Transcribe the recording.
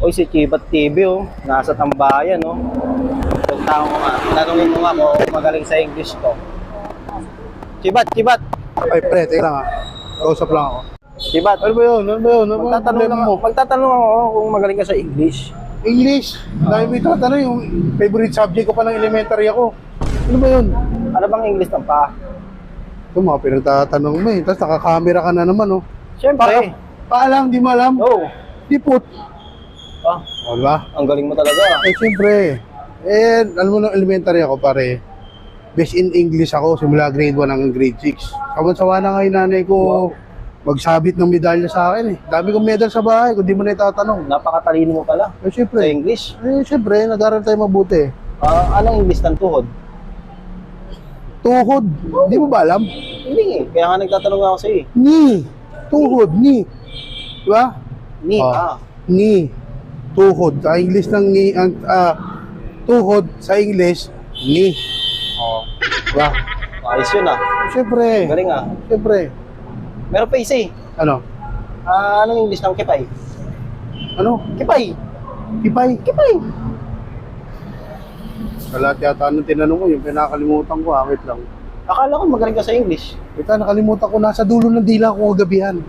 Uy, si Chibat TV, oh. Nasa tambayan, oh. Punta ko nga. Tanungin mo nga kung magaling sa English to. Chibat, Chibat. Ay, pre, teka lang ah. Kausap lang ako. Chibat. Ano ba yun? Ano ba yun? Ano ba Magtatanong, lang, mo? magtatanong ako kung magaling ka sa English. English. Dahil may tatanong yung favorite subject ko pa ng elementary ako. Ano ba yun? Ano bang English ng pa? Ito mga pinagtatanong mo eh. Tapos nakakamera ka na naman oh. Siyempre. Pa paalam, di mo alam. Oh. Di put. Ah, O, di ba? ang galing mo talaga. Eh, siyempre. Eh, alam mo na elementary ako pare. Best in English ako simula grade 1 hanggang grade 6. Kawan-sawa na nga yung nanay ko magsabit ng medalya sa akin eh. Dami kong medal sa bahay kung di mo na itatanong. Napakatalino mo pala Eh, sa siyempre. English. Eh, siyempre, nag-aral tayo mabuti. Ah, anong English ng tuhod? Tuhod. Di mo ba alam? Hindi eh. Kaya nga nagtatanong ako sa'yo eh. Ni. Tuhod. Ni. Di ba? Ni, Oh. ah. Ni. Tuhod. Sa English ng ni, ang, ah, tuhod sa English, ni. Oh. Di ba? Ayos yun ah. Siyempre. Galing ah. Siyempre. Meron pa isa eh. Ano? Ah, anong English ng kipay? Ano? Kipay. Kipay. Kipay. Sa lahat yata nung tinanong ko, yung pinakalimutan ko, ah, wait lang. Akala ko magaling ka sa English. Wait lang, nakalimutan ko, nasa dulo ng dila ko kagabihan.